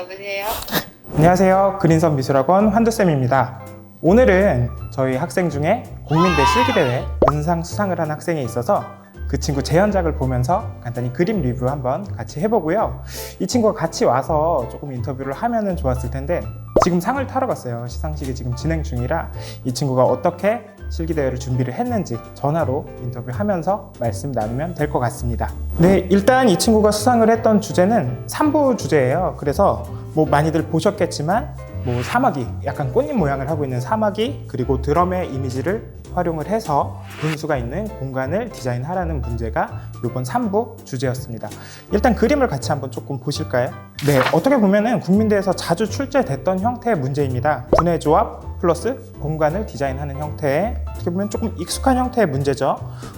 여보세요? 안녕하세요. 그린선 미술학원 환두쌤입니다. 오늘은 저희 학생 중에 국민대 실기대회 은상 수상을 한 학생이 있어서 그 친구 재현작을 보면서 간단히 그림 리뷰 한번 같이 해보고요. 이 친구가 같이 와서 조금 인터뷰를 하면은 좋았을 텐데 지금 상을 타러 갔어요. 시상식이 지금 진행 중이라 이 친구가 어떻게 실기대회를 준비를 했는지 전화로 인터뷰하면서 말씀 나누면 될 것 같습니다. 네, 일단 이 친구가 수상을 했던 주제는 3부 주제예요. 그래서 뭐 많이들 보셨겠지만 뭐 사마귀, 약간 꽃잎 모양을 하고 있는 사마귀 그리고 드럼의 이미지를 활용을 해서 분수가 있는 공간을 디자인하라는 문제가 이번 3부 주제였습니다. 일단 그림을 같이 한번 조금 보실까요? 네, 어떻게 보면은 국민대에서 자주 출제됐던 형태의 문제입니다. 분해 조합 플러스 공간을 디자인하는 형태의 어떻게 보면 조금 익숙한 형태의 문제죠.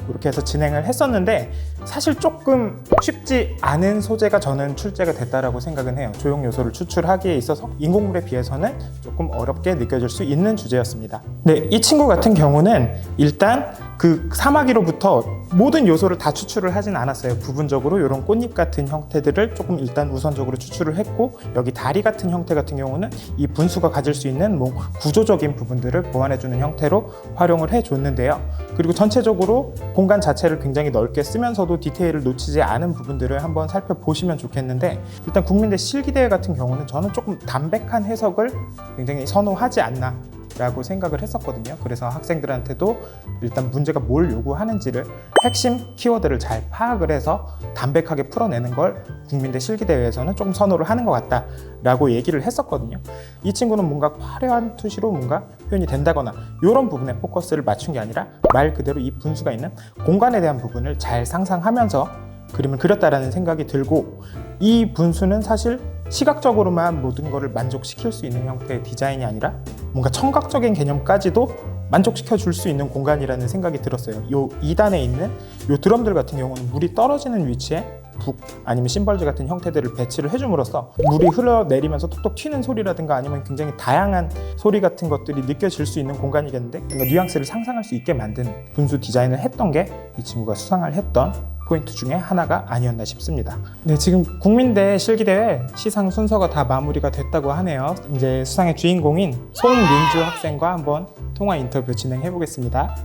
이렇게 해서 진행을 했었는데 사실 조금 쉽지 않은 소재가 저는 출제가 됐다라고 생각은 해요. 조형 요소를 추출하기에 있어서 인공물에 비해서는 조금 어렵게 느껴질 수 있는 주제였습니다. 네, 이 친구 같은 경우는 일단 그 사마귀로부터 모든 요소를 다 추출을 하진 않았어요. 부분적으로 이런 꽃잎 같은 형태들을 조금 일단 우선적으로 추출을 했고 여기 다리 같은 형태 같은 경우는 이 분수가 가질 수 있는 뭐 구조적인 부분들을 보완해주는 형태로 활용을 해줬는데요. 그리고 전체적으로 공간 자체를 굉장히 넓게 쓰면서도 디테일을 놓치지 않은 부분들을 한번 살펴보시면 좋겠는데 일단 국민대 실기대회 같은 경우는 저는 조금 담백한 해석을 굉장히 선호하지 않나 라고 생각을 했었거든요. 그래서 학생들한테도 일단 문제가 뭘 요구하는지를 핵심 키워드를 잘 파악을 해서 담백하게 풀어내는 걸 국민대 실기대회에서는 조금 선호를 하는 것 같다라고 얘기를 했었거든요. 이 친구는 뭔가 화려한 투시로 뭔가 표현이 된다거나 이런 부분에 포커스를 맞춘 게 아니라 말 그대로 이 분수가 있는 공간에 대한 부분을 잘 상상하면서 그림을 그렸다라는 생각이 들고 이 분수는 사실 시각적으로만 모든 것을 만족시킬 수 있는 형태의 디자인이 아니라 뭔가 청각적인 개념까지도 만족시켜 줄 수 있는 공간이라는 생각이 들었어요. 요 2단에 있는 요 드럼들 같은 경우는 물이 떨어지는 위치에 북 아니면 심벌즈 같은 형태들을 배치를 해줌으로써 물이 흘러내리면서 톡톡 튀는 소리라든가 아니면 굉장히 다양한 소리 같은 것들이 느껴질 수 있는 공간이겠는데 뉘앙스를 상상할 수 있게 만든 분수 디자인을 했던 게 이 친구가 수상을 했던 포인트 중에 하나가 아니었나 싶습니다. 네, 지금 국민대 실기대회 시상 순서가 다 마무리가 됐다고 하네요. 이제 수상의 주인공인 송민주 학생과 한번 통화 인터뷰 진행해 보겠습니다.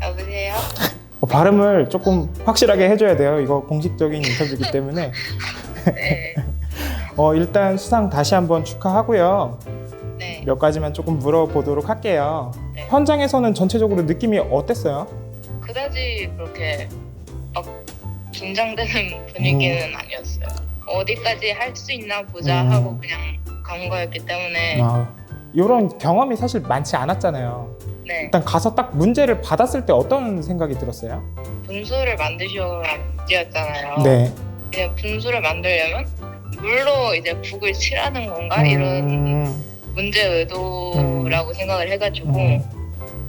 여보세요? 어, 발음을 조금 확실하게 해줘야 돼요. 이거 공식적인 인터뷰이기 때문에. 네. 어, 일단 수상 다시 한번 축하하고요. 네. 몇 가지만 조금 물어보도록 할게요. 네. 현장에서는 전체적으로 느낌이 어땠어요? 그다지 그렇게 막 긴장되는 분위기는 아니었어요. 어디까지 할 수 있나 보자 음. 하고 그냥 간 거였기 때문에 아, 이런 경험이 사실 많지 않았잖아요. 네. 일단 가서 딱 문제를 받았을 때 어떤 생각이 들었어요? 분수를 만드셔야 문제였잖아요. 네. 이제 분수를 만들려면 물로 이제 북을 칠하는 건가 이런 음, 문제 의도라고 생각을 해가지고 음.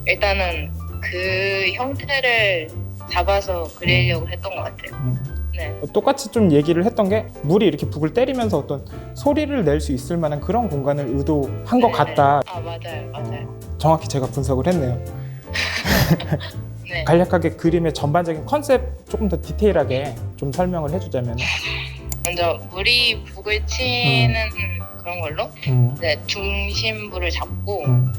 일단은 그 형태를 잡아서 그리려고 했던 것 같아요. 음. 네. 똑같이 좀 얘기를 했던 게 물이 이렇게 북을 때리면서 어떤 소리를 낼 수 있을 만한 그런 공간을 의도한 것 네, 같다. 아 맞아요, 맞아요. 어, 정확히 제가 분석을 했네요. 네. 간략하게 그림의 전반적인 컨셉 조금 더 디테일하게 좀 설명을 해주자면, 먼저 물이 북을 치는 그런 걸로 음, 이제 중심부를 잡고 음,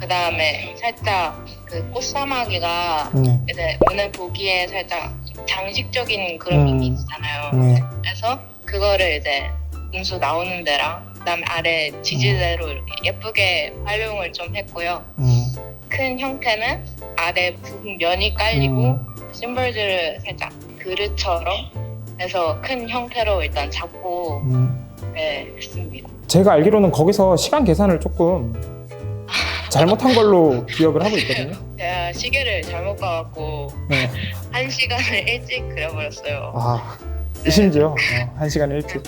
그 다음에 살짝 그 꽃사마귀가 네, 이제 눈에 보기에 살짝 장식적인 그런 음. 이미지잖아요. 네, 그래서 그거를 이제 분수 나오는 데랑 그다음에 아래 지지대로 이렇게 예쁘게 활용을 좀 했고요. 음, 큰 형태는 아래 북면이 깔리고 음. 심벌즈를 살짝 그릇처럼 해서 큰 형태로 일단 잡고 음. 네, 했습니다. 제가 알기로는 거기서 시간 계산을 조금 잘못한 걸로 기억을 하고 있거든요. 제가 시계를 잘못 봐갖고 네. 한 시간을 일찍 그려버렸어요. 아, 심지어 어, 한 시간 일찍.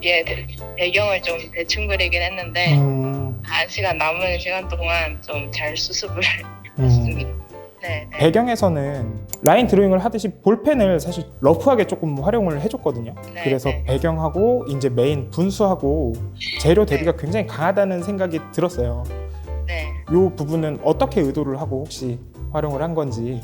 뒤에 대- 배경을 좀 대충 그리긴 했는데 음, 한 시간 남은 시간 동안 좀 잘 수습을 음. 했습니다. 네, 네. 배경에서는 라인 드로잉을 하듯이 볼펜을 사실 러프하게 조금 활용을 해줬거든요. 네, 그래서 네. 배경하고 이제 메인 분수하고 재료 대비가 굉장히 강하다는 생각이 들었어요. 네. 이 부분은 어떻게 의도를 하고 혹시 활용을 한 건지.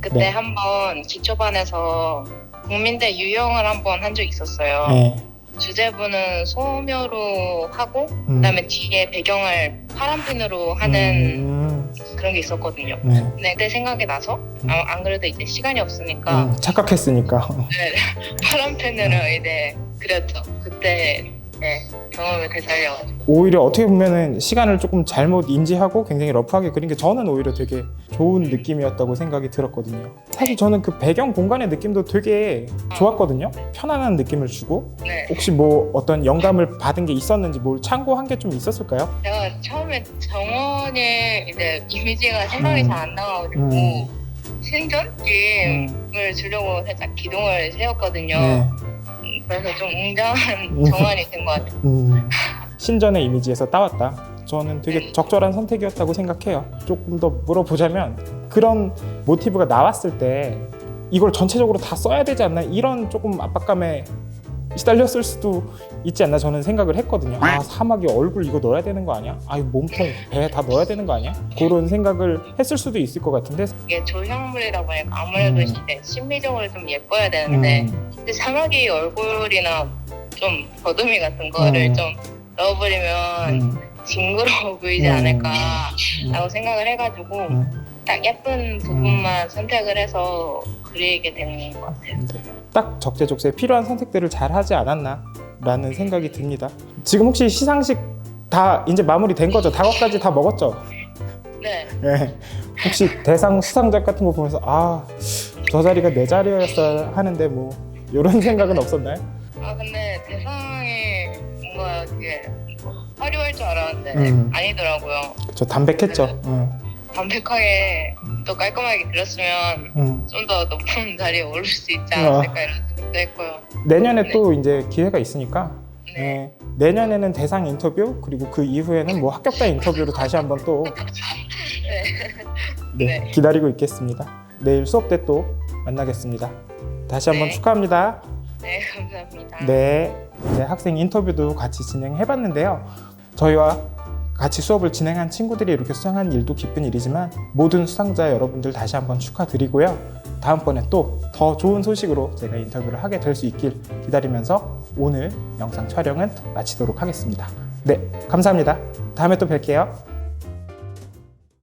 그때 네. 한번 기초반에서 국민대 유형을 한번 한 적 있었어요. 네. 주제부는 소묘로 하고 음. 그다음에 뒤에 배경을 파란펜으로 하는 음, 그런 게 있었거든요. 네. 네, 그때 생각이 나서 음. 아, 안 그래도 이제 시간이 없으니까 음, 착각했으니까. 네, 파란 펜으로 이제 그렸죠. 그때 네, 경험이 되살려가지고 오히려 어떻게 보면은 시간을 조금 잘못 인지하고 굉장히 러프하게 그린 게 저는 오히려 되게 좋은 느낌이었다고 생각이 들었거든요. 사실 저는 그 배경 공간의 느낌도 되게 좋았거든요. 편안한 느낌을 주고 네, 혹시 뭐 어떤 영감을 받은 게 있었는지 뭘 참고한 게 좀 있었을까요? 제가 처음에 정원의 이제 이미지가 생각이 음. 잘 안 나가지고 음. 신전 느낌을 주려고 살짝 기둥을 세웠거든요. 네. 그래서 좀 웅장한 음. 정원이 된 것 같아요. 음, 신전의 이미지에서 따왔다. 저는 되게 네. 적절한 선택이었다고 생각해요. 조금 더 물어보자면 그런 모티브가 나왔을 때 이걸 전체적으로 다 써야 되지 않나 이런 조금 압박감에 시달렸을 수도 있지 않나 저는 생각을 했거든요. 아 사막에 얼굴 이거 넣어야 되는 거 아니야? 아 몸통 배 다 넣어야 되는 거 아니야? 그런 생각을 했을 수도 있을 것 같은데. 이게 조형물이다 보니까 아무래도 음. 이제 심미적으로 좀 예뻐야 되는데 음, 사마귀 얼굴이나 좀 버듬이 같은 거를 음. 좀 넣어버리면 음, 징그러워 보이지 음. 않을까라고 생각을 해가지고 음. 딱 예쁜 부분만 선택을 해서 그리게 되는 것 같아요. 네. 딱 적재적소에 필요한 선택들을 잘 하지 않았나라는 생각이 듭니다. 지금 혹시 시상식 다 이제 마무리된 거죠? 다과까지 다 먹었죠? 네, 네. 혹시 대상 수상작 같은 거 보면서 아 저 자리가 내 자리였어야 하는데 뭐 이런 생각은 없었나요? 아 근데 대상이 뭔가 되게 화려할 줄 알았는데 음. 아니더라고요. 저 담백했죠. 응. 담백하게 또 깔끔하게 그렸으면 응. 좀더 높은 자리에 오를 수 있지 어. 않았을까 이런 생각도 했고요. 내년에 또 이제 기회가 있으니까 네. 네. 내년에는 대상 인터뷰 그리고 그 이후에는 뭐 합격자 인터뷰로 다시 한번 또 네. 네, 네. 기다리고 있겠습니다. 내일 수업 때 또 만나겠습니다. 다시 한번 네. 축하합니다. 네, 감사합니다. 네, 네, 학생 인터뷰도 같이 진행해 봤는데요. 저희와 같이 수업을 진행한 친구들이 이렇게 수상한 일도 기쁜 일이지만 모든 수상자 여러분들 다시 한번 축하드리고요. 다음번에 또 더 좋은 소식으로 제가 인터뷰를 하게 될 수 있길 기다리면서 오늘 영상 촬영은 마치도록 하겠습니다. 네, 감사합니다. 다음에 또 뵐게요.